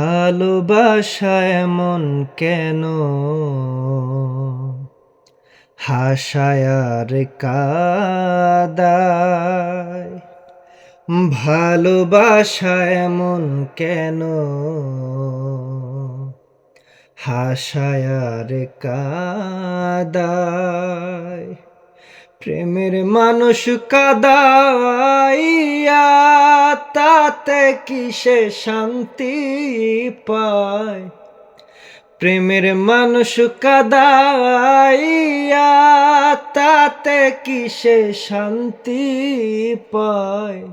ভালোবাসা এমন কেন? হাসায়ার কাদায়। ভালোবাসা এমন কেন? হাসায়ার কাদায়। প্রেমের মানুষ কাদাইয়া, তাতে কিসে শান্তি পায়? প্রেমের মানুষ কাদাইয়া, তাতে কিসে শান্তি পায়?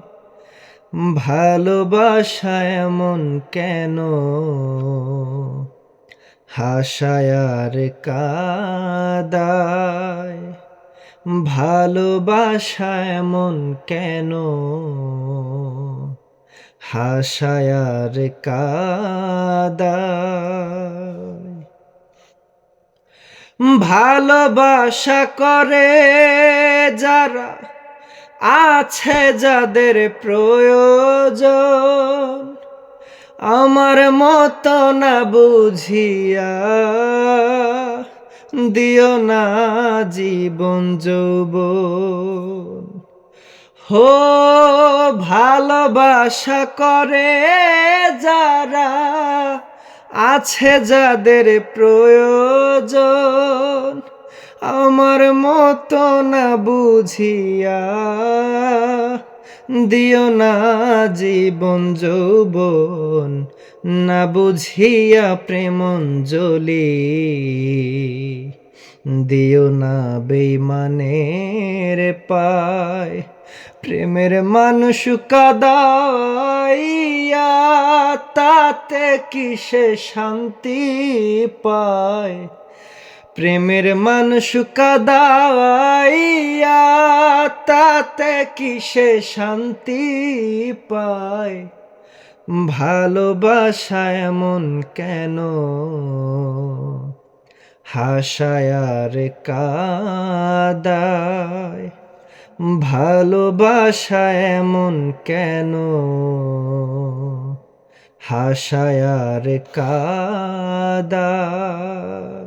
ভালোবাসা এমন কেন? হাসায়ার কাদায়? ভালোবাসা এমন কেন? হাসায়ার কাদায়। ভালোবাসা করে যারা আছে যাদের প্রয়োজন, আমার মতো না বুঝিয়া দিও না জীবন যৌবন। হো, ভালোবাসা করে যারা আছে যাদের প্রয়োজন, আমার মতো না বুঝিয়া দিও না জীবন যৌবন, না বুঝিয়া প্রেমঞ্জলি। দিও না বেইমানের পায়, প্রেমের মানুষ কাদাইয়া তাতে কিসে শান্তি পায়? প্রেমের মানুষ কাদাইয়া তাতে কিসে শান্তি পায়? ভালোবাসা এমন কেন? হাসায়ার কাদায়। ভালোবাসা এমন কেন? হাসায়ার কাদায়।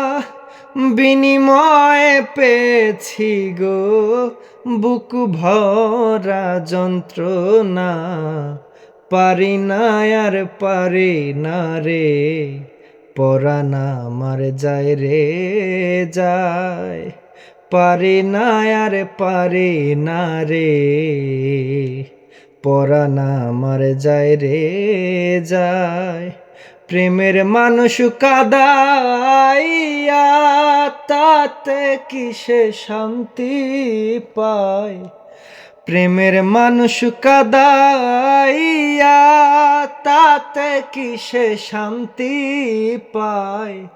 বিনিময়ে পেয়েছি গো, বুক ভরা যন্ত্রণা। পারি না আর পারি না রে পরানা মার যায় রে যায়। পারি না আর পারি না রে পরানা মার যায় রে যায়। প্রেমের মানুষ কাদাইয়া, তাতে কিসে শান্তি পায়? প্রেমের মানুষ কাদাইয়া, তাতে কিসে শান্তি পায়?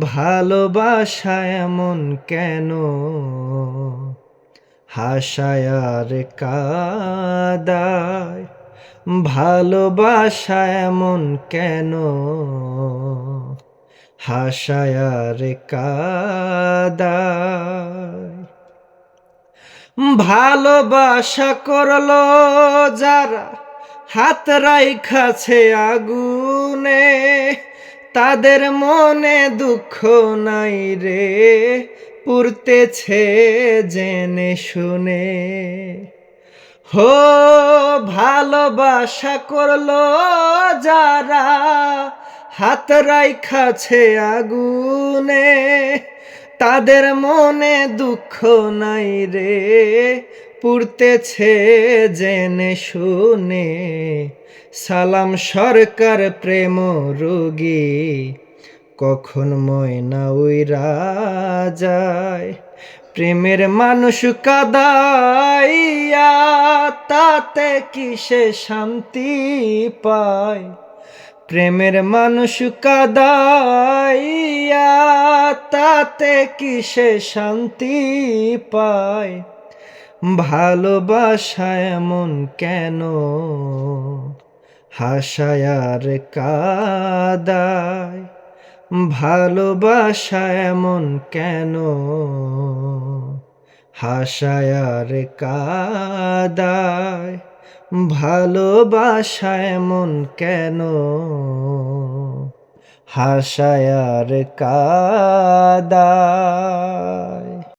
ভালোবাসা এমন কেন? হাসায়ার কাদায়? ভালোবাসা এমন কেন? হাসায়ার কাদায়। ভালোবাসা করল যারা, হাত রাইখাছে আগুনে, তাদের মনে দুঃখ নাই রে পুরতেছে জেনে শুনে। হো, ভালোবাসা করল যারা, হাত রাইখাছে আগুনে, তাদের মনে দুঃখ নাই রে পুরতেছে জেনে শুনে। সালাম সরকার প্রেম রোগী, কখন ময়না উইরা যায়? প্রেমের মানুষ কাদাইয়া তাতে কিসে শান্তি পায়? প্রেমের মানুষ কাদাইয়া তাতে কিসে শান্তি পায়? ভালোবাসা এমন কেন? হাসায়ার কাদায়। ভালোবাসা এমন কেন? হাসায়ার কাদায় ভালোবাসায় মন কেন? হাসায়ার কাদায়